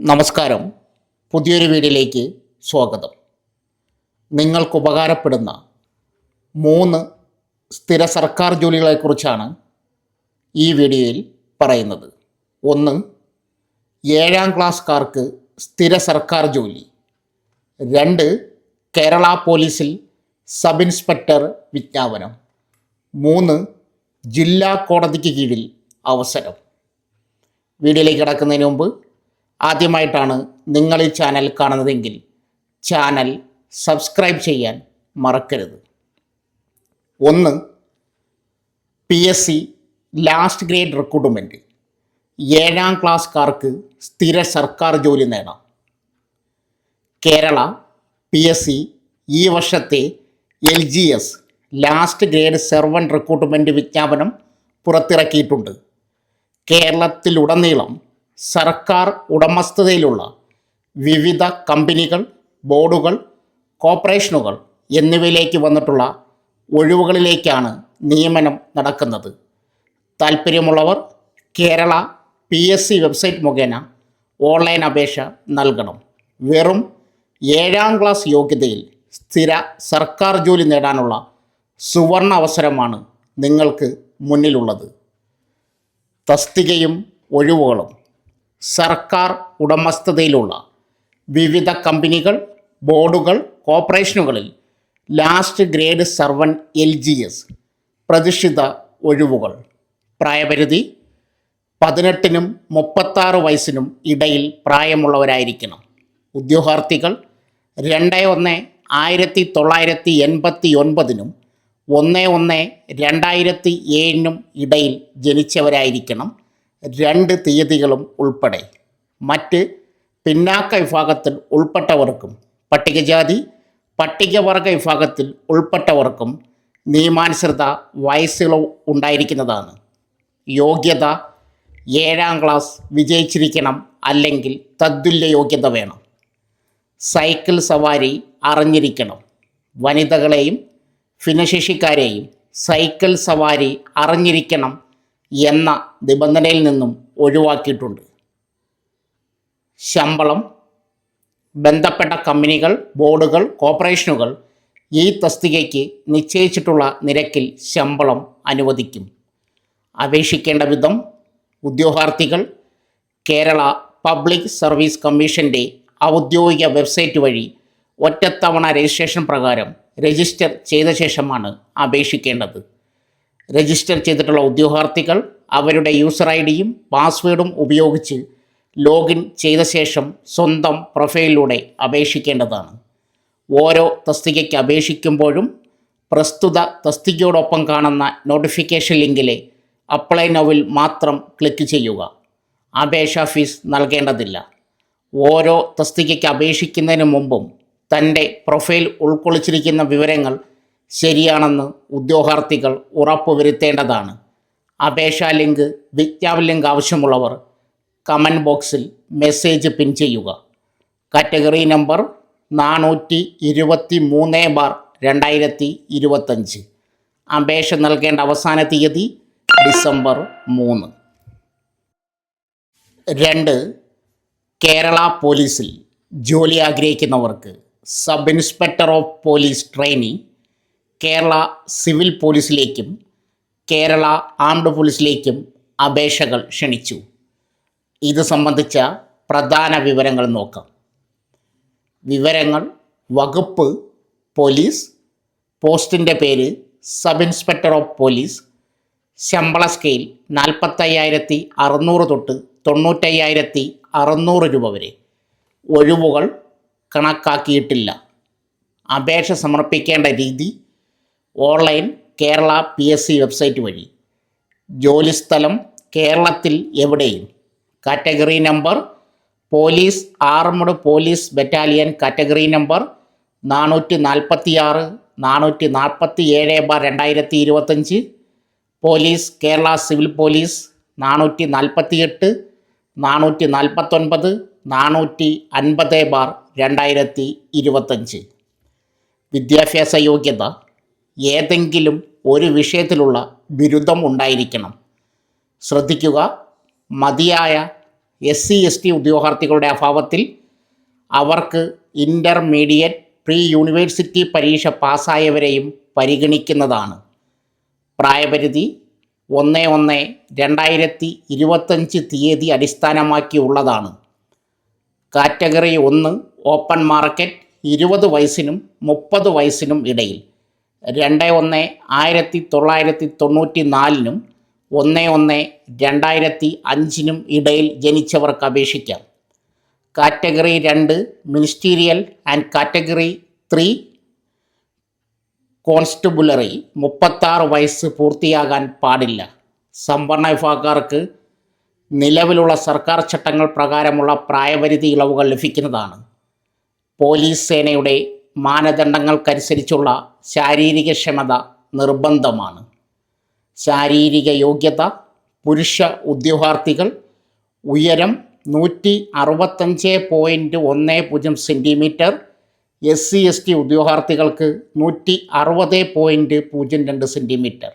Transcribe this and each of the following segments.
നമസ്കാരം. പുതിയൊരു വീഡിയോയിലേക്ക് സ്വാഗതം. നിങ്ങൾക്ക് ഉപകാരപ്പെടുന്ന മൂന്ന് സ്ഥിര സർക്കാർ ജോലികളെക്കുറിച്ചാണ് ഈ വീഡിയോയിൽ പറയുന്നത്. ഒന്ന് ഏഴാം ക്ലാസ്സുകാർക്ക് സ്ഥിര സർക്കാർ ജോലി. രണ്ട് കേരള പോലീസിൽ സബ് ഇൻസ്പെക്ടർ വിജ്ഞാപനം. മൂന്ന് ജില്ലാ കോടതിക്ക് കീഴിൽ അവസരം. വീഡിയോയിലേക്ക് കിടക്കുന്നതിന് മുമ്പ് ആദ്യമായിട്ടാണ് നിങ്ങൾ ഈ ചാനൽ കാണുന്നതെങ്കിൽ ചാനൽ സബ്സ്ക്രൈബ് ചെയ്യാൻ മറക്കരുത്. ഒന്ന് P S C last grade recruitment ഏഴാം ക്ലാസ്സുകാർക്ക് സ്ഥിര സർക്കാർ ജോലി നേടാം. കേരള പി എസ് സി ഈ വർഷത്തെ L G S last grade servant recruitment വിജ്ഞാപനം പുറത്തിറക്കിയിട്ടുണ്ട്. കേരളത്തിലുടനീളം സർക്കാർ ഉടമസ്ഥതയിലുള്ള വിവിധ കമ്പനികൾ ബോർഡുകൾ കോർപ്പറേഷനുകൾ എന്നിവയിലേക്ക് വന്നിട്ടുള്ള ഒഴിവുകളിലേക്കാണ് നിയമനം നടക്കുന്നത്. താൽപ്പര്യമുള്ളവർ Kerala P S C website മുഖേന ഓൺലൈൻ അപേക്ഷ നൽകണം. വെറും ഏഴാം ക്ലാസ് യോഗ്യതയിൽ സ്ഥിര സർക്കാർ ജോലി നേടാനുള്ള സുവർണ അവസരമാണ് നിങ്ങൾക്ക് മുന്നിലുള്ളത്. തസ്തികയും ഒഴിവുകളും സർക്കാർ ഉടമസ്ഥതയിലുള്ള വിവിധ കമ്പനികൾ ബോർഡുകൾ കോർപ്പറേഷനുകളിൽ last grade servant L G S പ്രതിഷ്ഠിത ഒഴിവുകൾ. പ്രായപരിധി പതിനെട്ടിനും മുപ്പത്താറ് വയസ്സിനും ഇടയിൽ പ്രായമുള്ളവരായിരിക്കണം. ഉദ്യോഗാർത്ഥികൾ രണ്ട് ഒന്ന് ആയിരത്തി തൊള്ളായിരത്തി എൺപത്തി ഒൻപതിനും ഒന്ന് ഒന്ന് രണ്ടായിരത്തി ഏഴിനും ഇടയിൽ ജനിച്ചവരായിരിക്കണം. രണ്ട് തീയതികളും ഉൾപ്പെടെ. മറ്റ് പിന്നാക്ക വിഭാഗത്തിൽ ഉൾപ്പെട്ടവർക്കും പട്ടികജാതി പട്ടികവർഗ വിഭാഗത്തിൽ ഉൾപ്പെട്ടവർക്കും നിയമാനുസൃത വയസ്സുകൾ ഉണ്ടായിരിക്കുന്നതാണ്. യോഗ്യത ഏഴാം ക്ലാസ് വിജയിച്ചിരിക്കണം അല്ലെങ്കിൽ തദ്തുല്യ യോഗ്യത വേണം. സൈക്കിൾ സവാരി അറിഞ്ഞിരിക്കണം. വനിതകളെയും ഭിന്നശേഷിക്കാരെയും സൈക്കിൾ സവാരി അറിഞ്ഞിരിക്കണം എന്ന നിബന്ധനയിൽ നിന്നും ഒഴിവാക്കിയിട്ടുണ്ട്. ശമ്പളം ബന്ധപ്പെട്ട കമ്പനികൾ ബോർഡുകൾ കോർപ്പറേഷനുകൾ ഈ തസ്തികയ്ക്ക് നിശ്ചയിച്ചിട്ടുള്ള നിരക്കിൽ ശമ്പളം അനുവദിക്കും. അപേക്ഷിക്കേണ്ട വിധം ഉദ്യോഗാർത്ഥികൾ കേരള പബ്ലിക് സർവീസ് കമ്മീഷന്റെ ഔദ്യോഗിക വെബ്സൈറ്റ് വഴി ഒറ്റത്തവണ രജിസ്ട്രേഷൻ പ്രകാരം രജിസ്റ്റർ ചെയ്ത ശേഷമാണ് അപേക്ഷിക്കേണ്ടത്. രജിസ്റ്റർ ചെയ്തിട്ടുള്ള ഉദ്യോഗാർത്ഥികൾ അവരുടെ യൂസർ ഐ ഡിയും പാസ്വേഡും ഉപയോഗിച്ച് ലോഗിൻ ചെയ്ത ശേഷം സ്വന്തം പ്രൊഫൈലിലൂടെ അപേക്ഷിക്കേണ്ടതാണ്. ഓരോ തസ്തികയ്ക്ക് അപേക്ഷിക്കുമ്പോഴും പ്രസ്തുത തസ്തികയോടൊപ്പം കാണുന്ന നോട്ടിഫിക്കേഷൻ ലിങ്കിലെ അപ്ലൈ നൗവിൽ മാത്രം ക്ലിക്ക് ചെയ്യുക. അപേക്ഷാ ഫീസ് നൽകേണ്ടതില്ല. ഓരോ തസ്തികയ്ക്ക് അപേക്ഷിക്കുന്നതിന് മുമ്പും തന്റെ പ്രൊഫൈൽ ഉൾക്കൊള്ളിച്ചിരിക്കുന്ന വിവരങ്ങൾ ശരിയാണെന്ന് ഉദ്യോഗാർത്ഥികൾ ഉറപ്പുവരുത്തേണ്ടതാണ്. അപേക്ഷാ ലിങ്ക് വിജ്ഞാപന ലിങ്ക് ആവശ്യമുള്ളവർ കമന്റ് ബോക്സിൽ മെസ്സേജ് പിൻ ചെയ്യുക. കാറ്റഗറി നമ്പർ നാനൂറ്റി ഇരുപത്തി മൂന്ന് ബാർ രണ്ടായിരത്തി ഇരുപത്തഞ്ച് അപേക്ഷ നൽകേണ്ട അവസാന തീയതി ഡിസംബർ മൂന്ന്. രണ്ട് കേരള പോലീസിൽ ജോലി ആഗ്രഹിക്കുന്നവർക്ക് sub inspector of police training Kerala civil പോലീസിലേക്കും Kerala armed പോലീസിലേക്കും അപേക്ഷകൾ ക്ഷണിച്ചു. ഇത് സംബന്ധിച്ച പ്രധാന വിവരങ്ങൾ നോക്കാം. വിവരങ്ങൾ വകുപ്പ് പോലീസ് പോസ്റ്റിന്റെ പേര് സബ് ഇൻസ്പെക്ടർ ഓഫ് പോലീസ് ശമ്പള സ്കെയിൽ നാൽപ്പത്തയ്യായിരത്തി അറുന്നൂറ് തൊട്ട് തൊണ്ണൂറ്റയ്യായിരത്തി അറുന്നൂറ് രൂപ വരെ. ഒഴിവുകൾ കണക്കാക്കിയിട്ടില്ല. അപേക്ഷ സമർപ്പിക്കേണ്ട രീതി online Kerala P S C website വഴി. ജോലിസ്ഥലം കേരളത്തിൽ എവിടെയും. Category number police armed police battalion category number നാനൂറ്റി നാൽപ്പത്തി ആറ് നാനൂറ്റി നാൽപ്പത്തി ഏഴ് ബാർ രണ്ടായിരത്തി ഇരുപത്തഞ്ച് പോലീസ് കേരള സിവിൽ പോലീസ് നാനൂറ്റി നാൽപ്പത്തി എട്ട് നാനൂറ്റി നാൽപ്പത്തൊൻപത് നാനൂറ്റി അൻപത് ബാർ രണ്ടായിരത്തി ഇരുപത്തഞ്ച് വിദ്യാഭ്യാസ യോഗ്യത ഏതെങ്കിലും ഒരു വിഷയത്തിലുള്ള ബിരുദം ഉണ്ടായിരിക്കണം. ശ്രദ്ധിക്കുക മതിയായ എസ് സി എസ് ടി ഉദ്യോഗാർത്ഥികളുടെ അഭാവത്തിൽ അവർക്ക് ഇന്റർമീഡിയറ്റ് പ്രീ യൂണിവേഴ്സിറ്റി പരീക്ഷ പാസ്സായവരെയും പരിഗണിക്കുന്നതാണ്. പ്രായപരിധി ഒന്ന് ഒന്ന് രണ്ടായിരത്തി ഇരുപത്തഞ്ച് തീയതി അടിസ്ഥാനമാക്കിയുള്ളതാണ്. കാറ്റഗറി ഒന്ന് ഓപ്പൺ മാർക്കറ്റ് ഇരുപത് വയസ്സിനും മുപ്പത് വയസ്സിനും ഇടയിൽ. രണ്ട് ഒന്ന് ആയിരത്തി തൊള്ളായിരത്തി തൊണ്ണൂറ്റി നാലിനും ഒന്ന് ഒന്ന് രണ്ടായിരത്തി അഞ്ചിനും ഇടയിൽ ജനിച്ചവർക്ക് അപേക്ഷിക്കാം. കാറ്റഗറി രണ്ട് ministerial and category three constabulary മുപ്പത്താറ് വയസ്സ് പൂർത്തിയാകാൻ പാടില്ല. സംവരണ വിഭാഗക്കാർക്ക് നിലവിലുള്ള സർക്കാർ ചട്ടങ്ങൾ പ്രകാരമുള്ള പ്രായപരിധി ഇളവുകൾ ലഭിക്കുന്നതാണ്. പോലീസ് സേനയുടെ മാനദണ്ഡങ്ങൾക്കനുസരിച്ചുള്ള ശാരീരിക ക്ഷമത നിർബന്ധമാണ്. ശാരീരിക യോഗ്യത പുരുഷ ഉദ്യോഗാർത്ഥികൾ ഉയരം നൂറ്റി അറുപത്തഞ്ച് പോയിന്റ് ഒന്ന് പൂജ്യം centimetre S C S T ഉദ്യോഗാർത്ഥികൾക്ക് നൂറ്റി അറുപത് പോയിന്റ് പൂജ്യം രണ്ട് സെന്റിമീറ്റർ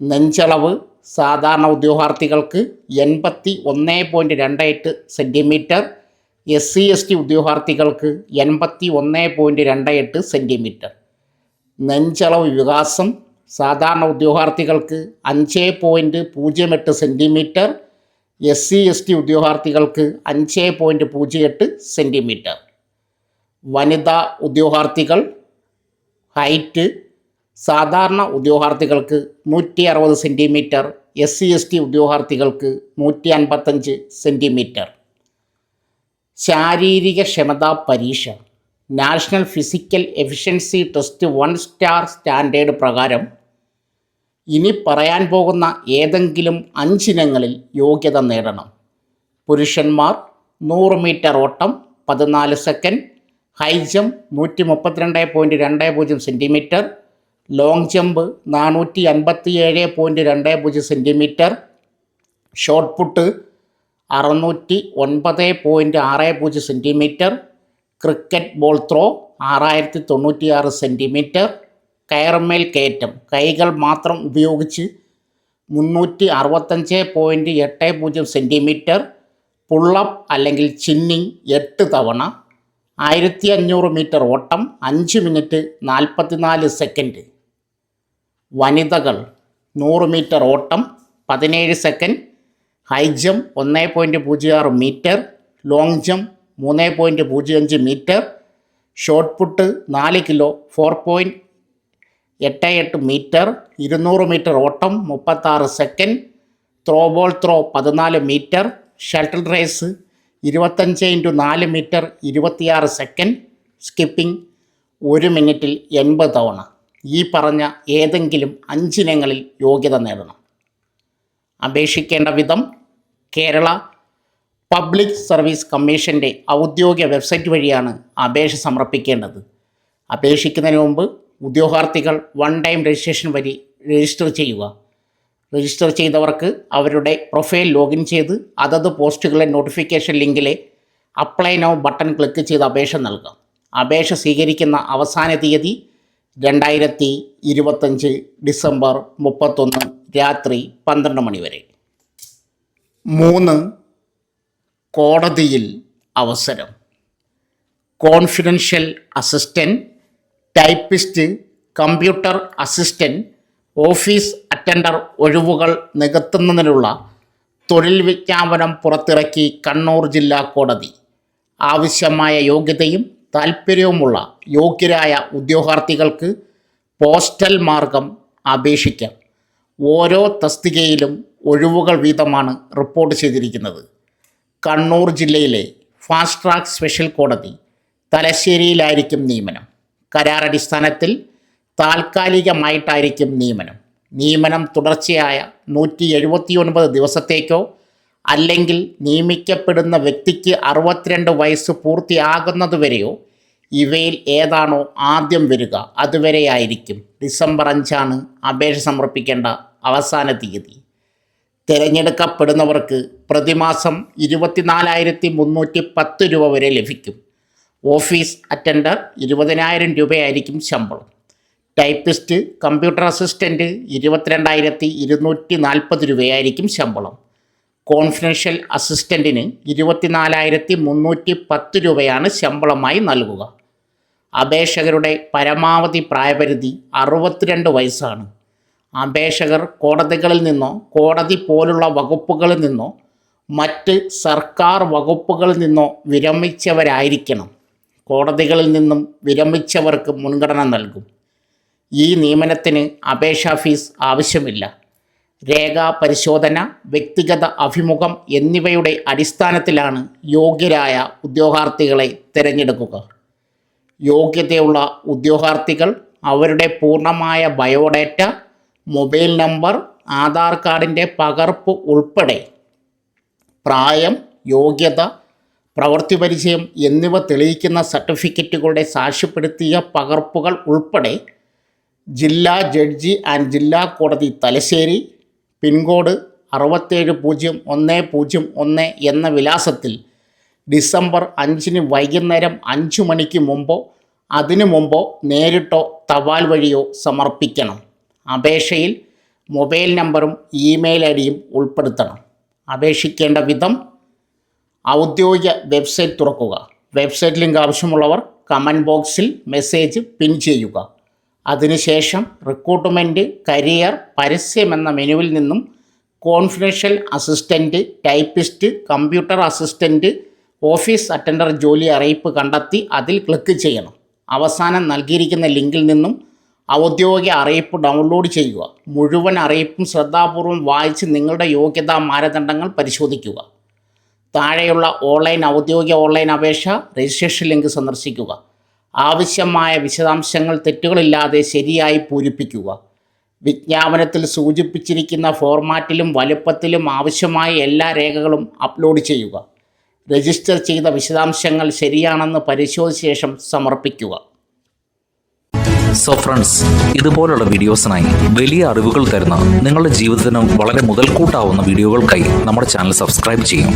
നെഞ്ചളവ് സാധാരണ ഉദ്യോഗാർത്ഥികൾക്ക് എൺപത്തി ഒന്ന് പോയിന്റ് രണ്ട് എട്ട് centimetre S C S T ഉദ്യോഗാർത്ഥികൾക്ക് എൺപത്തി ഒന്ന് പോയിന്റ് രണ്ട് എട്ട് സെന്റിമീറ്റർ നെഞ്ചളവ് വികാസം സാധാരണ ഉദ്യോഗാർത്ഥികൾക്ക് അഞ്ച് പോയിന്റ് പൂജ്യം എട്ട് centimetre S C S T ഉദ്യോഗാർത്ഥികൾക്ക് അഞ്ച് പോയിന്റ് പൂജ്യം എട്ട് സെന്റിമീറ്റർ വനിതാ ഉദ്യോഗാർത്ഥികൾ ഹൈറ്റ് സാധാരണ ഉദ്യോഗാർത്ഥികൾക്ക് നൂറ്റി അറുപത് centimetre S C S T ഉദ്യോഗാർത്ഥികൾക്ക് നൂറ്റി അൻപത്തഞ്ച് സെന്റിമീറ്റർ ശാരീരിക ക്ഷമതാ പരീക്ഷ national physical efficiency test one star standard പ്രകാരം ഇനി പറയാൻ പോകുന്ന ഏതെങ്കിലും അഞ്ചിനങ്ങളിൽ യോഗ്യത നേടണം. പുരുഷന്മാർ നൂറ് മീറ്റർ ഓട്ടം പതിനാല് സെക്കൻഡ് ഹൈ ജമ്പ് നൂറ്റി മുപ്പത്തിരണ്ട് പോയിന്റ് രണ്ട് പൂജ്യം സെന്റിമീറ്റർ ലോങ് ജമ്പ് നാനൂറ്റി അൻപത്തി ഏഴ് പോയിന്റ് രണ്ട് പൂജ്യം സെന്റിമീറ്റർ ഷോട്ട് പുട്ട് അറുന്നൂറ്റി ഒൻപത് പോയിന്റ് ആറ് പൂജ്യം സെന്റിമീറ്റർ ക്രിക്കറ്റ് ബോൾ ത്രോ ആറായിരത്തി തൊണ്ണൂറ്റിയാറ് സെന്റിമീറ്റർ കയർമേൽ കയറ്റം. കൈകൾ മാത്രം ഉപയോഗിച്ച് മുന്നൂറ്റി അറുപത്തഞ്ച് പോയിന്റ് എട്ട് പൂജ്യം സെന്റിമീറ്റർ പുള്ളപ്പ് അല്ലെങ്കിൽ ചിന്നിങ് എട്ട് തവണ. ആയിരത്തി അഞ്ഞൂറ് മീറ്റർ ഓട്ടം അഞ്ച് മിനിറ്റ് നാൽപ്പത്തിനാല് സെക്കൻഡ്. വനിതകൾ നൂറ് മീറ്റർ ഓട്ടം പതിനേഴ് സെക്കൻഡ്. ഹൈ ജമ്പ് ഒന്ന് പോയിന്റ് പൂജ്യം ആറ് മീറ്റർ ലോങ് ജമ്പ് മൂന്ന് പോയിന്റ് പൂജ്യം അഞ്ച് മീറ്റർ ഷോർട്ട് പുട്ട് നാല് കിലോ ഫോർ പോയിന്റ് എട്ട് എട്ട് മീറ്റർ ഇരുന്നൂറ് മീറ്റർ ഓട്ടം മുപ്പത്താറ് സെക്കൻഡ് ത്രോ ബോൾ ത്രോ പതിനാല് മീറ്റർ ഷട്ടിൽ റേസ് ഇരുപത്തഞ്ച് ഇന്റു നാല് മീറ്റർ ഇരുപത്തിയാറ് സെക്കൻഡ് സ്കിപ്പിംഗ് ഒരു മിനിറ്റിൽ എൺപത് തവണ. ഈ പറഞ്ഞ ഏതെങ്കിലും അഞ്ചിനങ്ങളിൽ യോഗ്യത നേടണം. അപേക്ഷിക്കേണ്ട വിധം കേരള പബ്ലിക് സർവീസ് കമ്മീഷന്റെ ഔദ്യോഗിക വെബ്സൈറ്റ് വഴിയാണ് അപേക്ഷ സമർപ്പിക്കേണ്ടത്. അപേക്ഷിക്കുന്നതിന് മുമ്പ് ഉദ്യോഗാർത്ഥികൾ വൺ ടൈം രജിസ്ട്രേഷൻ വഴി രജിസ്റ്റർ ചെയ്യുക. രജിസ്റ്റർ ചെയ്തവർക്ക് അവരുടെ പ്രൊഫൈൽ ലോഗിൻ ചെയ്ത് അതത് പോസ്റ്റുകളെ നോട്ടിഫിക്കേഷൻ ലിങ്കിലെ അപ്ലൈ നൗ ബട്ടൺ ക്ലിക്ക് ചെയ്ത് അപേക്ഷ നൽകാം. അപേക്ഷ സ്വീകരിക്കുന്ന അവസാന തീയതി രണ്ടായിരത്തി ഇരുപത്തഞ്ച് ഡിസംബർ മുപ്പത്തൊന്ന് രാത്രി പന്ത്രണ്ട് മണി വരെ. മൂന്ന് കോടതിയിൽ അവസരം. Confidential assistant typist computer assistant office attender ഒഴിവുകൾ നികത്തുന്നതിനുള്ള തൊഴിൽ വിജ്ഞാപനം പുറത്തിറക്കി കണ്ണൂർ ജില്ലാ കോടതി. ആവശ്യമായ യോഗ്യതയും താൽപ്പര്യവുമുള്ള യോഗ്യരായ ഉദ്യോഗാർത്ഥികൾക്ക് പോസ്റ്റൽ മാർഗം അപേക്ഷിക്കാം. ഓരോ തസ്തികയിലും ഒഴിവുകൾ വീതമാണ് റിപ്പോർട്ട് ചെയ്തിരിക്കുന്നത്. കണ്ണൂർ ജില്ലയിലെ ഫാസ്റ്റ് ട്രാക്ക് സ്പെഷ്യൽ കോടതി തലശ്ശേരിയിലായിരിക്കും നിയമനം. കരാറടിസ്ഥാനത്തിൽ താൽക്കാലികമായിട്ടായിരിക്കും നിയമനം. നിയമനം തുടർച്ചയായ നൂറ്റി എഴുപത്തി ഒൻപത് ദിവസത്തേക്കോ അല്ലെങ്കിൽ നിയമിക്കപ്പെടുന്ന വ്യക്തിക്ക് അറുപത്തിരണ്ട് വയസ്സ് പൂർത്തിയാകുന്നതുവരെയോ ഇവയിൽ ഏതാണോ ആദ്യം വരിക അതുവരെയായിരിക്കും. ഡിസംബർ അഞ്ചാണ് അപേക്ഷ സമർപ്പിക്കേണ്ട അവസാന തീയതി. തിരഞ്ഞെടുക്കപ്പെടുന്നവർക്ക് പ്രതിമാസം ഇരുപത്തിനാലായിരത്തി മുന്നൂറ്റി പത്ത് രൂപ വരെ ലഭിക്കും. ഓഫീസ് അറ്റൻഡർ ഇരുപതിനായിരം രൂപയായിരിക്കും ശമ്പളം. ടൈപ്പിസ്റ്റ് കമ്പ്യൂട്ടർ അസിസ്റ്റന്റ് ഇരുപത്തിരണ്ടായിരത്തി ഇരുന്നൂറ്റി നാൽപ്പത് രൂപയായിരിക്കും ശമ്പളം. കോൺഫിഡൻഷ്യൽ അസിസ്റ്റന്റിന് ഇരുപത്തിനാലായിരത്തി മുന്നൂറ്റി പത്ത് രൂപയാണ് ശമ്പളമായി നൽകുക. അപേക്ഷകരുടെ പരമാവധി പ്രായപരിധി അറുപത്തിരണ്ട് വയസ്സാണ്. അപേക്ഷകർ കോടതികളിൽ നിന്നോ കോടതി പോലുള്ള വകുപ്പുകളിൽ നിന്നോ മറ്റ് സർക്കാർ വകുപ്പുകളിൽ നിന്നോ വിരമിച്ചവരായിരിക്കണം. കോടതികളിൽ നിന്നും വിരമിച്ചവർക്ക് മുൻഗണന നൽകും. ഈ നിയമനത്തിന് അപേക്ഷാ ഫീസ് ആവശ്യമില്ല. രേഖാ പരിശോധന വ്യക്തിഗത അഭിമുഖം എന്നിവയുടെ അടിസ്ഥാനത്തിലാണ് യോഗ്യരായ ഉദ്യോഗാർത്ഥികളെ തിരഞ്ഞെടുക്കുക. യോഗ്യതയുള്ള ഉദ്യോഗാർത്ഥികൾ അവരുടെ പൂർണമായ ബയോഡേറ്റ മൊബൈൽ നമ്പർ ആധാർ കാർഡിന്റെ പകർപ്പ് ഉൾപ്പെടെ പ്രായം യോഗ്യത പ്രവൃത്തി പരിചയം എന്നിവ തെളിയിക്കുന്ന സർട്ടിഫിക്കറ്റുകളുടെ സാക്ഷ്യപ്പെടുത്തിയ പകർപ്പുകൾ ഉൾപ്പെടെ ജില്ലാ ജഡ്ജി ആൻഡ് ജില്ലാ കോടതി തലശ്ശേരി പിൻകോഡ് അറുപത്തേഴ് പൂജ്യം ഒന്ന് പൂജ്യം ഒന്ന് എന്ന വിലാസത്തിൽ ഡിസംബർ അഞ്ചിന് വൈകുന്നേരം അഞ്ച് മണിക്ക് മുമ്പോ അതിനു മുമ്പോ നേരിട്ടോ തപാൽ വഴിയോ സമർപ്പിക്കണം. അപേക്ഷയിൽ മൊബൈൽ നമ്പറും ഇമെയിൽ ഐ ഡിയും ഉൾപ്പെടുത്തണം. അപേക്ഷിക്കേണ്ട വിധം ഔദ്യോഗിക വെബ്സൈറ്റ് തുറക്കുക. വെബ്സൈറ്റ് ലിങ്ക് ആവശ്യമുള്ളവർ കമന്റ് ബോക്സിൽ മെസ്സേജ് പിൻ ചെയ്യുക. അതിനുശേഷം റിക്രൂട്ട്മെന്റ് കരിയർ പരസ്യം എന്ന മെനുവിൽ നിന്നും confidential assistant typist computer assistant office attender ജോലി അറിയിപ്പ് കണ്ടെത്തി അതിൽ ക്ലിക്ക് ചെയ്യണം. അവസാനം നൽകിയിരിക്കുന്ന ലിങ്കിൽ നിന്നും ഔദ്യോഗിക അറിയിപ്പ് ഡൗൺലോഡ് ചെയ്യുക. മുഴുവൻ അറിയിപ്പും ശ്രദ്ധാപൂർവം വായിച്ച് നിങ്ങളുടെ യോഗ്യതാ മാനദണ്ഡങ്ങൾ പരിശോധിക്കുക. താഴെയുള്ള ഓൺലൈൻ ഔദ്യോഗിക ഓൺലൈൻ അപേക്ഷ രജിസ്ട്രേഷൻ ലിങ്ക് സന്ദർശിക്കുക. ആവശ്യമായ വിശദാംശങ്ങൾ തെറ്റുകളില്ലാതെ ശരിയായി പൂരിപ്പിക്കുക. വിജ്ഞാപനത്തിൽ സൂചിപ്പിച്ചിരിക്കുന്ന ഫോർമാറ്റിലും വലുപ്പത്തിലും ആവശ്യമായ എല്ലാ രേഖകളും അപ്ലോഡ് ചെയ്യുക. രജിസ്റ്റർ ചെയ്ത വിശദാംശങ്ങൾ ശരിയാണെന്ന് പരിശോധിച്ച ശേഷം സമർപ്പിക്കുക. സോ ഫ്രണ്ട്സ് ഇതുപോലുള്ള വീഡിയോസിനായി വലിയ അറിവുകൾ തരുന്ന നിങ്ങളുടെ ജീവിതത്തിന് വളരെ മുതൽക്കൂട്ടാവുന്ന വീഡിയോകൾക്കായി നമ്മുടെ ചാനൽ സബ്സ്ക്രൈബ് ചെയ്യും.